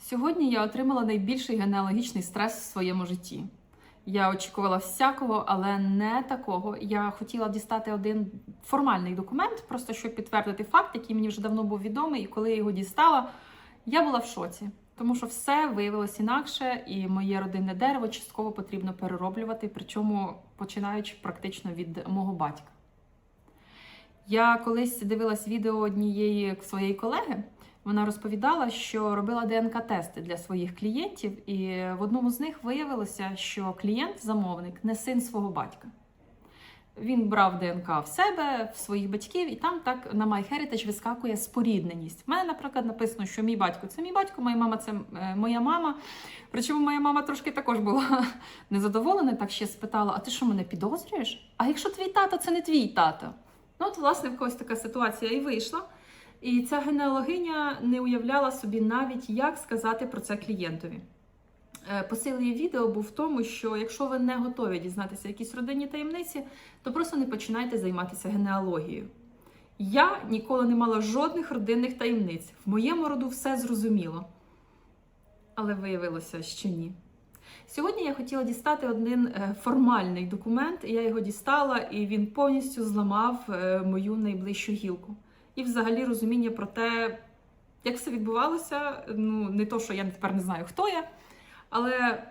Сьогодні я отримала найбільший генеалогічний стрес в своєму житті. Я очікувала всякого, але не такого. Я хотіла дістати один формальний документ, просто щоб підтвердити факт, який мені вже давно був відомий, і коли я його дістала, я була в шоці. Тому що все виявилось інакше, і моє родинне дерево частково потрібно перероблювати, причому починаючи практично від мого батька. Я колись дивилась відео однієї своєї колеги. Вона розповідала, що робила ДНК-тести для своїх клієнтів, і в одному з них виявилося, що клієнт-замовник не син свого батька. Він брав ДНК в себе, в своїх батьків, і там так на MyHeritage вискакує спорідненість. У мене, наприклад, написано, що мій батько це мій батько, моя мама це е, моя мама. Причому моя мама трошки також була незадоволена, так ще спитала: А ти що мене підозрюєш? А якщо твій тато це не твій тато? Ну, от, власне, в когось така ситуація і вийшла. І ця генеалогиня не уявляла собі навіть, як сказати про це клієнтові. Е, Посил її відео був в тому, що якщо ви не готові дізнатися якісь родинні таємниці, то просто не починайте займатися генеалогією. Я ніколи не мала жодних родинних таємниць. В моєму роду все зрозуміло. Але виявилося, що ні. Сьогодні я хотіла дістати один е, формальний документ, і я його дістала, і він повністю зламав е, мою найближчу гілку. І взагалі розуміння про те, як все відбувалося. Ну, не то, що я тепер не знаю, хто я, але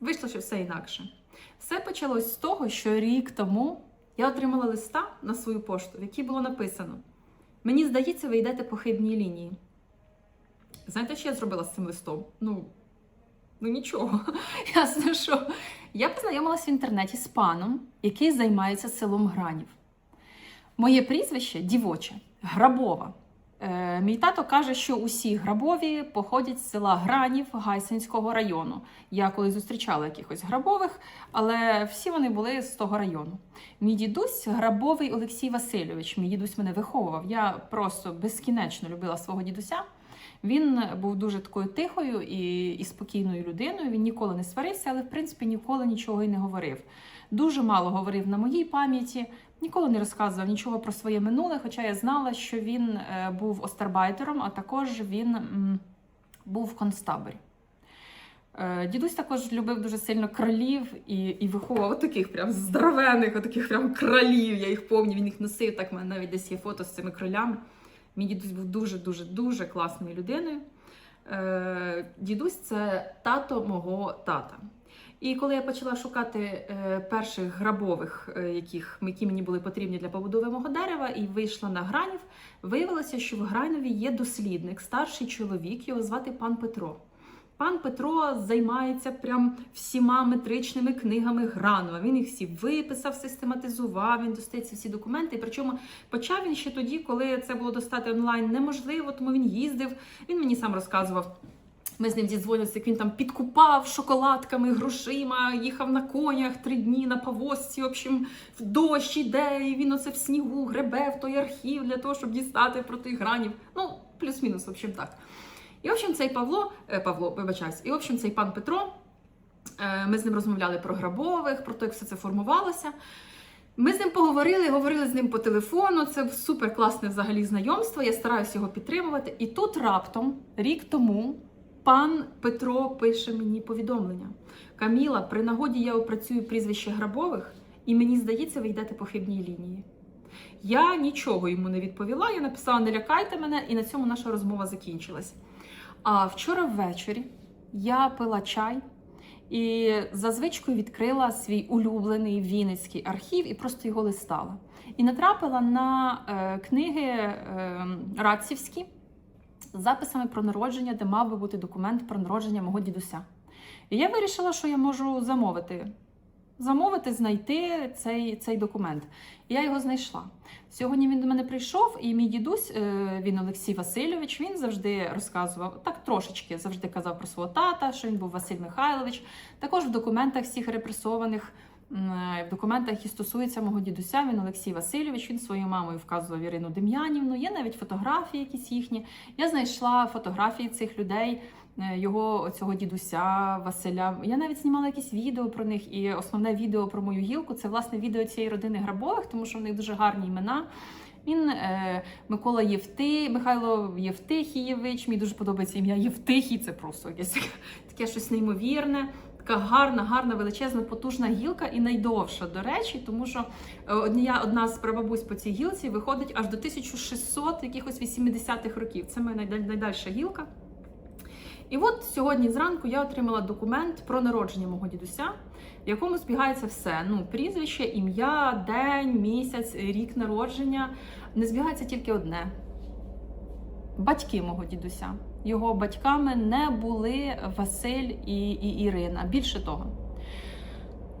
вийшло, що все інакше. Все почалось з того, що рік тому я отримала листа на свою пошту, в якій було написано: Мені здається, ви йдете по хибній лінії. Знаєте, що я зробила з цим листом? Ну, ну нічого. Ясно, що я познайомилася в інтернеті з паном, який займається селом Гранів. Моє прізвище дівоче, Грабова. Е, мій тато каже, що усі грабові походять з села Гранів Гайсинського району. Я колись зустрічала якихось грабових, але всі вони були з того району. Мій дідусь грабовий Олексій Васильович. Мій дідусь мене виховував. Я просто безкінечно любила свого дідуся. Він був дуже такою тихою і, і спокійною людиною. Він ніколи не сварився, але в принципі ніколи нічого й не говорив. Дуже мало говорив на моїй пам'яті. Ніколи не розказував нічого про своє минуле, хоча я знала, що він е, був остарбайтером, а також він був концтаборі. Е, Дідусь також любив дуже сильно кролів і і виховував таких прям здоровених, таких прям кролів. Я їх пам'ятаю, він їх носив. Так в мене навіть десь є фото з цими кролями. Мій дідусь був дуже-дуже дуже класною людиною. Е, Дідусь це тато мого тата. І коли я почала шукати е, перших грабових, е, яких, які мені були потрібні для побудови мого дерева, і вийшла на гранів, виявилося, що в Гранові є дослідник, старший чоловік, його звати пан Петро. Пан Петро займається прям всіма метричними книгами Гранова. Він їх всі виписав, систематизував, він достає ці всі документи. Причому почав він ще тоді, коли це було достати онлайн неможливо, тому він їздив. Він мені сам розказував. Ми з ним зідзвонилися, як він там підкупав шоколадками, грошима, їхав на конях три дні на повозці, в общем, в дощ іде, і він оце в снігу гребе в той архів для того, щоб дістати про тих гранів. Ну, плюс-мінус, в общем, так. І, в общем, цей Павло, е, Павло, вибачаюсь, і, в общем, цей пан Петро, е, ми з ним розмовляли про грабових, про те, як все це формувалося. Ми з ним поговорили, говорили з ним по телефону. Це супер класне взагалі знайомство. Я стараюся його підтримувати. І тут раптом, рік тому, пан Петро пише мені повідомлення: Каміла, при нагоді я опрацюю прізвище грабових, і мені здається, ви йдете по хибній лінії. Я нічого йому не відповіла. Я написала: не лякайте мене, і на цьому наша розмова закінчилась. А вчора ввечері я пила чай і за звичкою відкрила свій улюблений Вінницький архів і просто його листала. І натрапила на е, книги е, радцівські записами про народження, де мав би бути документ про народження мого дідуся. І я вирішила, що я можу замовити. Замовити, знайти цей цей документ. І я його знайшла. Сьогодні він до мене прийшов, і мій дідусь, е, він Олексій Васильович, він завжди розказував, так трошечки завжди казав про свого тата, що він був Василь Михайлович. Також в документах всіх репресованих, в документах, які стосуються мого дідуся, він Олексій Васильович, він своєю мамою вказував Ірину Дем'янівну. Є навіть фотографії якісь їхні. Я знайшла фотографії цих людей. е, його цього дідуся Василя. Я навіть знімала якісь відео про них, і основне відео про мою гілку це власне відео цієї родини Грабових, тому що в них дуже гарні імена. Він е, Микола Євти, Михайло Євтихієвич. Мені дуже подобається ім'я Євтихій. Це просто якесь таке щось неймовірне. Така гарна, гарна, величезна, потужна гілка і найдовша, до речі, тому що е, одня, одна з прабабусь по цій гілці виходить аж до 1600 якихось 80-х років. Це моя найдаль- найдальша гілка. І от сьогодні зранку я отримала документ про народження мого дідуся, в якому збігається все. Ну, прізвище, ім'я, день, місяць, рік народження. Не збігається тільки одне. Батьки мого дідуся. Його батьками не були Василь і, і Ірина. Більше того,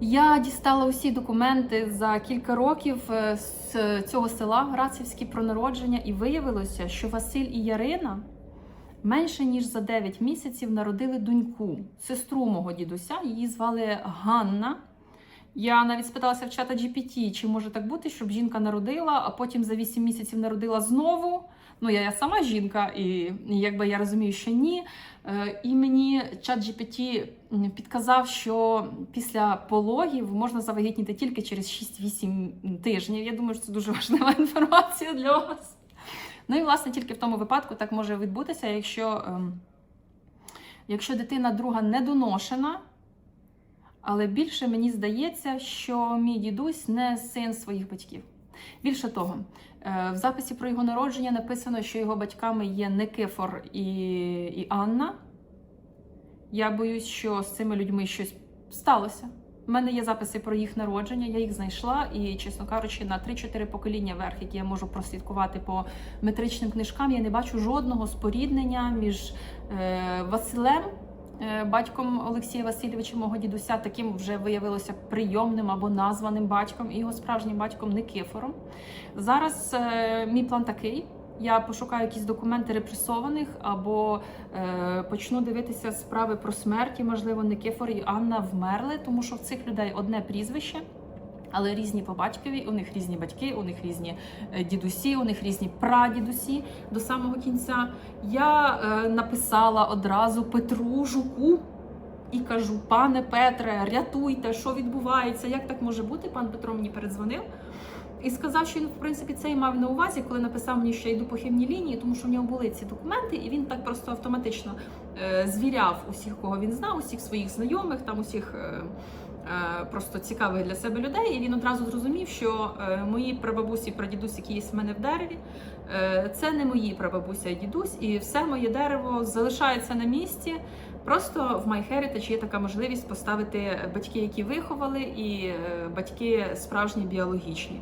я дістала усі документи за кілька років е, з цього села Грацівське про народження, і виявилося, що Василь і Ярина менше ніж за 9 місяців народили доньку, сестру мого дідуся. Її звали Ганна. Я навіть спиталася в чата GPT, чи може так бути, щоб жінка народила, а потім за 8 місяців народила знову. Ну, я, сама жінка, і, якби я розумію, що ні. Е, і мені чат GPT підказав, що після пологів можна завагітніти тільки через 6-8 тижнів. Я думаю, що це дуже важлива інформація для вас. Ну і власне тільки в тому випадку так може відбутися, якщо, ем, якщо дитина друга недоношена. Але більше мені здається, що мій дідусь не син своїх батьків. Більше того, е, в записі про його народження написано, що його батьками є Никифор і, і Анна. Я боюсь, що з цими людьми щось сталося. У мене є записи про їх народження, я їх знайшла, і, чесно кажучи, на 3-4 покоління верх, які я можу прослідкувати по метричним книжкам, я не бачу жодного споріднення між е, Василем, батьком Олексія Васильовича, мого дідуся, таким вже виявилося прийомним або названим батьком, і його справжнім батьком Никифором. Зараз е, мій план такий. Я пошукаю якісь документи репресованих або е, почну дивитися справи про смерті. Можливо, Никифор і Анна вмерли, тому що в цих людей одне прізвище, але різні по батькові. У них різні батьки, у них різні е, дідусі, у них різні прадідусі до самого кінця. Я е, написала одразу Петру Жуку. І кажу, пане Петре, рятуйте, що відбувається, як так може бути? Пан Петро мені передзвонив і сказав, що він, в принципі, це і мав на увазі, коли написав мені, що я йду по хибній лінії, тому що в нього були ці документи, і він так просто автоматично е, звіряв усіх, кого він знав, усіх своїх знайомих, там усіх е, просто цікавих для себе людей. І він одразу зрозумів, що е, мої прабабусі, прадідусь, які є в мене в дереві, е, це не мої прабабуся і дідусь, і все моє дерево залишається на місці. Просто в MyHeritage є така можливість поставити батьки, які виховали, і е, батьки справжні біологічні.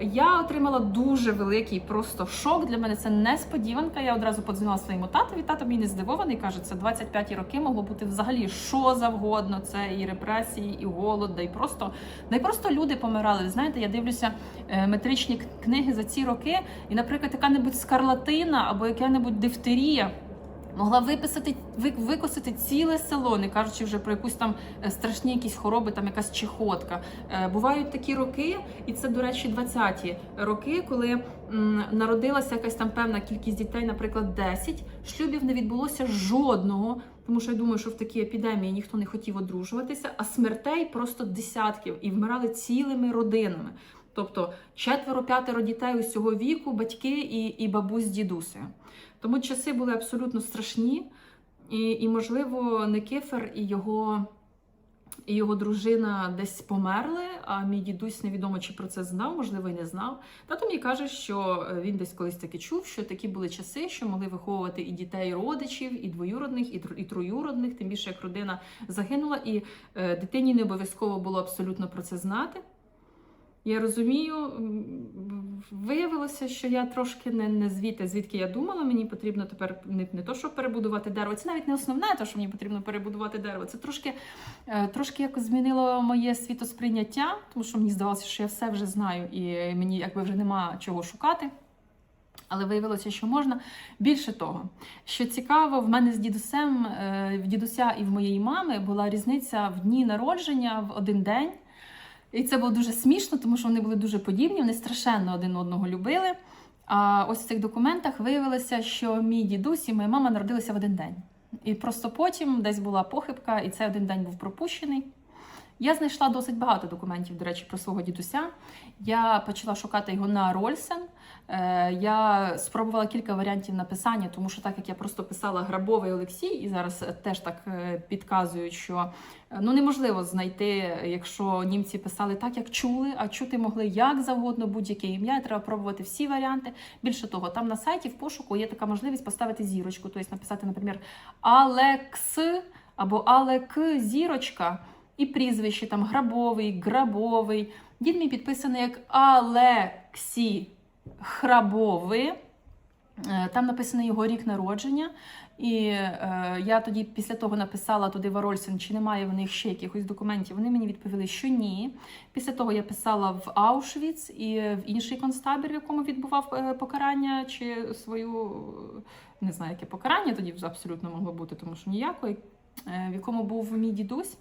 Я отримала дуже великий просто шок. Для мене це несподіванка. Я одразу подзвонила своєму татові. Тато не здивований. каже, це 25 роки могло бути взагалі що завгодно. Це і репресії, і голод, да і просто да й просто люди помирали. Знаєте, я дивлюся е, метричні книги за ці роки, і, наприклад, яка-небудь скарлатина або яка-небудь дифтерія. Могла виписати, ви- викосити ціле село, не кажучи вже про якусь там е, страшні якісь хвороби, там якась чехотка. Е, Бувають такі роки, і це, до речі, 20-ті роки, коли народилася якась там певна кількість дітей, наприклад, 10. Шлюбів не відбулося жодного, тому що я думаю, що в такі епідемії ніхто не хотів одружуватися, а смертей просто десятків і вмирали цілими родинами. Тобто четверо-п'ятеро дітей усього віку, батьки і, і бабусь з дідусею. Тому часи були абсолютно страшні, і, і можливо, Никифер і його, і його дружина десь померли, а мій дідусь невідомо чи про це знав, можливо, і не знав. Тато мені каже, що е, він десь колись таки чув, що такі були часи, що могли виховувати і дітей і родичів, і двоюродних, і, тр- і троюродних, тим більше як родина загинула, і е, дитині не обов'язково було абсолютно про це знати. Я розумію, виявилося, що я трошки не, не звідти, звідки я думала. Мені потрібно тепер не, не то, щоб перебудувати дерево. Це навіть не основне, те, що мені потрібно перебудувати дерево. Це трошки, е, трошки якось змінило моє світосприйняття, тому що мені здавалося, що я все вже знаю, і мені якби вже нема чого шукати. Але виявилося, що можна. Більше того, що цікаво, в мене з дідусем, е, в дідуся і в моєї мами була різниця в дні народження в один день. І це було дуже смішно, тому що вони були дуже подібні, вони страшенно один одного любили. А ось в цих документах виявилося, що мій дідусь і моя мама народилися в один день. І просто потім десь була похибка, і цей один день був пропущений. Я знайшла досить багато документів, до речі, про свого дідуся. Я почала шукати його на Рольсен. Е, Я спробувала кілька варіантів написання, тому що так як я просто писала Грабовий Олексій, і зараз е, теж так е, підказують, що ну неможливо знайти, якщо німці писали так, як чули, а чути могли як завгодно будь-яке ім'я. Треба пробувати всі варіанти. Більше того, там на сайті в пошуку є така можливість поставити зірочку, тобто написати, наприклад, Алекс або Алек зірочка. І прізвище там Грабовий, Грабовий. Дід мій підписаний як Алексій Храбовий. Е, Там написаний його рік народження. І е, я тоді після того написала туди в Арольсен, чи немає в них ще якихось документів. Вони мені відповіли, що ні. Після того я писала в Аушвіц і в інший концтабір, в якому відбував е, покарання, чи свою не знаю, яке покарання тоді абсолютно могло бути, тому що ніякої, е, в якому був мій дідусь.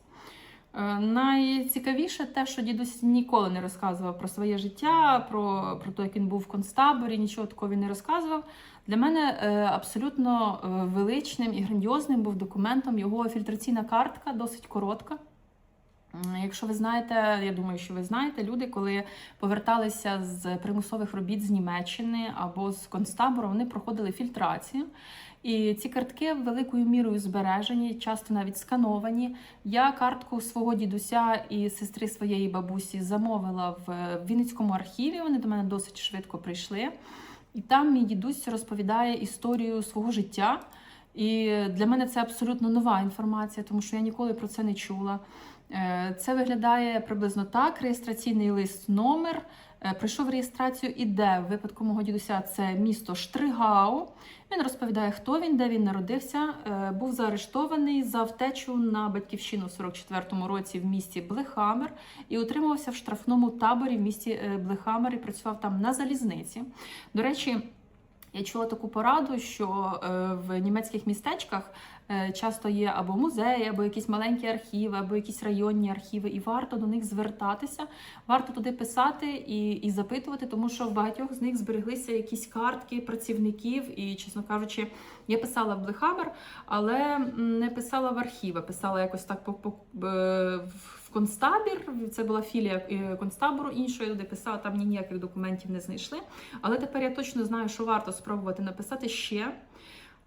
Найцікавіше те, що дідусь ніколи не розказував про своє життя, про, про те, як він був в концтаборі, нічого такого він не розказував. Для мене е, абсолютно е, величним і грандіозним був документом його фільтраційна картка, досить коротка. Якщо ви знаєте, я думаю, що ви знаєте, люди, коли поверталися з примусових робіт з Німеччини або з концтабору, вони проходили фільтрацію. І ці картки великою мірою збережені, часто навіть скановані. Я картку свого дідуся і сестри своєї бабусі замовила в Вінницькому архіві. Вони до мене досить швидко прийшли. І там мій дідусь розповідає історію свого життя. І для мене це абсолютно нова інформація, тому що я ніколи про це не чула. Е, Це виглядає приблизно так: реєстраційний лист номер. Е, Пройшов реєстрацію і де в випадку мого дідуся це місто Штригау. Він розповідає, хто він, де він народився. Е, Був заарештований за втечу на батьківщину в 44-му році в місті Блехамер і утримувався в штрафному таборі в місті е, Блехамер і працював там на залізниці. До речі. Я чула таку пораду, що е, в німецьких містечках е, часто є або музеї, або якісь маленькі архіви, або якісь районні архіви, і варто до них звертатися, варто туди писати і, і запитувати, тому що в багатьох з них збереглися якісь картки працівників. І, чесно кажучи, я писала в Блехамер, але не писала в архіви, писала якось так по, е, в концтабір. Це була філія е, концтабору іншої, де писала, там ні ніяких документів не знайшли. Але тепер я точно знаю, що варто спробувати написати ще.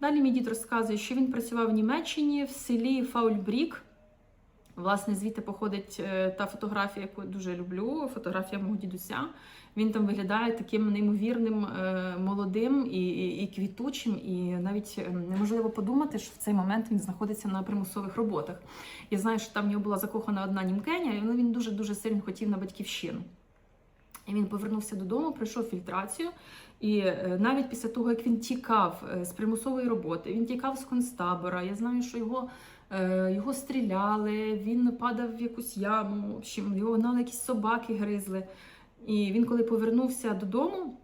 Далі мій дід розказує, що він працював в Німеччині в селі Фаульбрік. Власне, звідти походить е, та фотографія, яку я дуже люблю, фотографія мого дідуся. Він там виглядає таким неймовірним е, молодим і, і, і квітучим, і навіть е, неможливо подумати, що в цей момент він знаходиться на примусових роботах. Я знаю, що там в нього була закохана одна німкеня, і він дуже дуже сильно хотів на батьківщину. І він повернувся додому, пройшов фільтрацію. І е, навіть після того, як він тікав е, з примусової роботи, він тікав з концтабора. Я знаю, що його, е, його стріляли, він падав в якусь яму, його гнали якісь собаки, гризли. І він, коли повернувся додому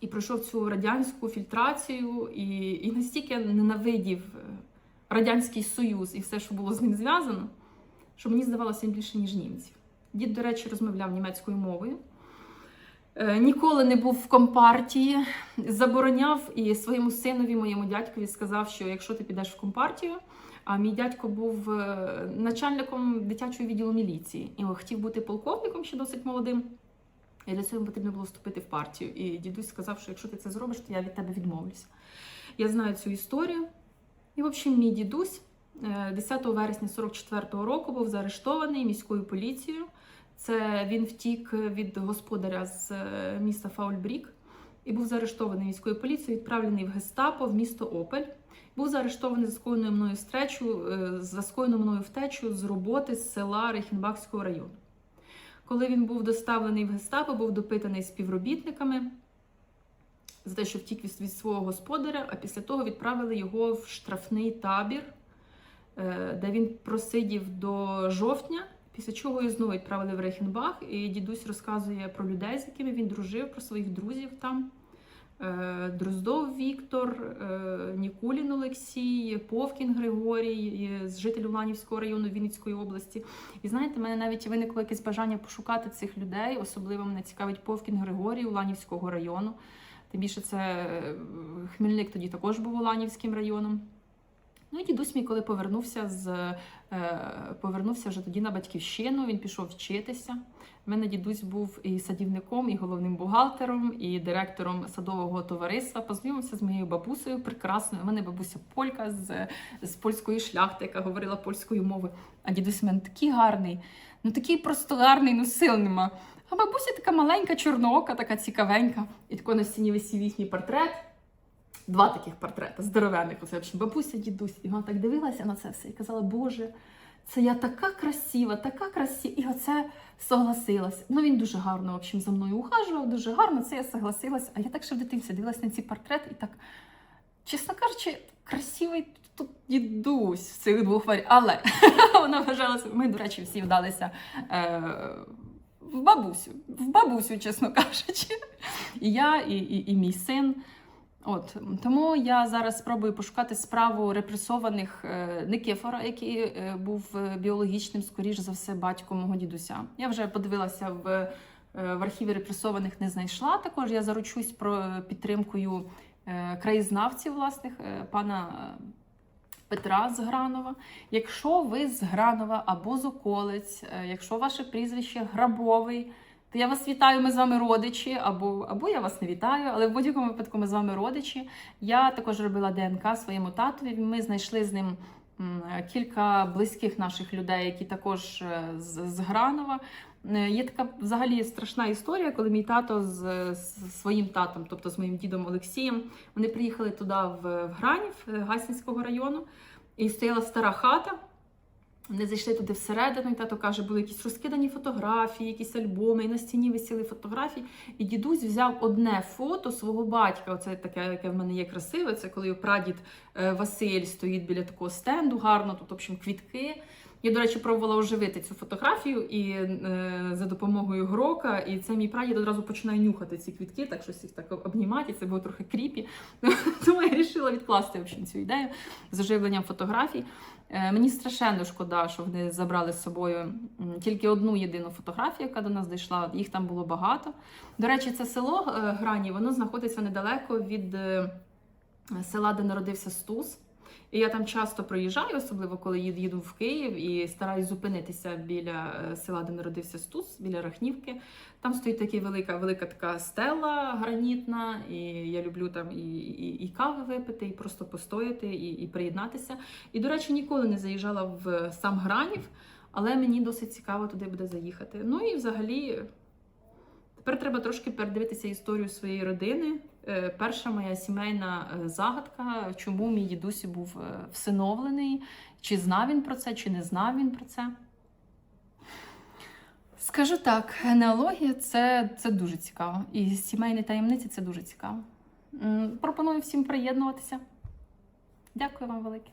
і пройшов цю радянську фільтрацію, і, і настільки ненавидів Радянський Союз і все, що було з ним зв'язано, що мені здавалося він більше, ніж німців. Дід, до речі, розмовляв німецькою мовою. Е, Ніколи не був в компартії, забороняв і своєму синові, моєму дядькові, сказав, що якщо ти підеш в компартію, а мій дядько був е, начальником дитячого відділу міліції і хотів бути полковником ще досить молодим. І для цього потрібно було вступити в партію. І дідусь сказав, що якщо ти це зробиш, то я від тебе відмовлюся. Я знаю цю історію. І, в общем, мій дідусь е, 10 вересня 44-го року був заарештований міською поліцією. Це він втік від господаря з е, міста Фаульбрік і був заарештований міською поліцією, відправлений в гестапо в місто Опель. Був заарештований за скоєною мною втречу, е, за скоєною мною втечу з роботи з села Рейхенбахського району. Коли він був доставлений в гестапо, був допитаний співробітниками за те, що втік від, від свого господаря, а після того відправили його в штрафний табір, е, де він просидів до жовтня. Після чого його знову відправили в Рейхенбах, і дідусь розказує про людей, з якими він дружив, про своїх друзів там. Е, Дроздов Віктор, е, Нікулін Олексій, Повкін Григорій, з жителів Ланівського району Вінницької області. І знаєте, мене навіть виникло якесь бажання пошукати цих людей. Особливо мене цікавить Повкін Григорій Ланівського району. Тим більше це е, Хмельник тоді також був Ланівським районом. Ну і дідусь мій, коли повернувся з е, повернувся вже тоді на батьківщину, він пішов вчитися. У мене дідусь був і садівником, і головним бухгалтером, і директором садового товариства. Познайомився з моєю бабусею прекрасною. У мене бабуся полька з, з польської шляхти, яка говорила польською мовою. А дідусь у мене такий гарний, ну такий просто гарний, ну сил нема. А бабуся така маленька, чорноока, така цікавенька. І тако на стіні висів їхній портрет. Два таких портрети, здоровенних. Оце бабуся, дідусь. І вона так дивилася на це все і казала, Боже, це я така красива, така красива. І оце согласилась. Ну він дуже гарно в общем, за мною ухажував, дуже гарно, це я согласилась. А я так ще в дитинці дивилась на ці портрети і так, чесно кажучи, красивий тут дідусь в цих двох варіантах. Але вона вважалася, ми, до речі, всі вдалися. Е- в бабусю, в бабусю, чесно кажучи. І я, і, і, і мій син. От тому я зараз спробую пошукати справу репресованих е, Никифора, який е, був е, біологічним, скоріш за все, батьком мого дідуся. Я вже подивилася в, в архіві репресованих, не знайшла. Також я заручусь про підтримкою краєзнавців, власних пана Петра з Гранова. Якщо ви з Гранова або з околиць, якщо ваше прізвище Грабовий. То я вас вітаю, ми з вами родичі, або, або я вас не вітаю, але в будь-якому випадку ми з вами родичі. Я також робила ДНК своєму татові. Ми знайшли з ним кілька близьких наших людей, які також е, з, з Гранова. Е, Є така взагалі страшна історія, коли мій тато з, з своїм татом, тобто з моїм дідом Олексієм, вони приїхали туди в, в Гранів е, Гайсинського району, і стояла стара хата. Вони зайшли туди всередину, і тато каже, були якісь розкидані фотографії, якісь альбоми, і на стіні висіли фотографії. І дідусь взяв одне фото свого батька. Оце таке, яке в мене є красиве. Це коли прадід е, Василь стоїть біля такого стенду, гарно, тут, в общем, квітки. Я, до речі, пробувала оживити цю фотографію і е, за допомогою грока. І це мій прадід одразу починає нюхати ці квітки, так щось їх так обнімати. Це було трохи кріпі. Тому я вирішила відкласти в общем, цю ідею з оживленням фотографій. Е, Мені страшенно шкода, що вони забрали з собою тільки одну єдину фотографію, яка до нас дійшла. Їх там було багато. До речі, це село е, Грані, воно знаходиться недалеко від е, села, де народився Стус. І я там часто проїжджаю, особливо коли їду, в Київ і стараюсь зупинитися біля е, села, де народився Стус, біля Рахнівки. Там стоїть така велика, велика така стела гранітна, і я люблю там і, і, і кави випити, і просто постояти, і, і приєднатися. І, до речі, ніколи не заїжджала в сам Гранів, але мені досить цікаво туди буде заїхати. Ну і взагалі. Тепер треба трошки передивитися історію своєї родини. Е, Перша моя сімейна е, загадка, чому мій дідусь був е, всиновлений, чи знав він про це, чи не знав він про це. Скажу так, генеалогія це, це дуже цікаво. І сімейні таємниці це дуже цікаво. Пропоную всім приєднуватися. Дякую вам велике.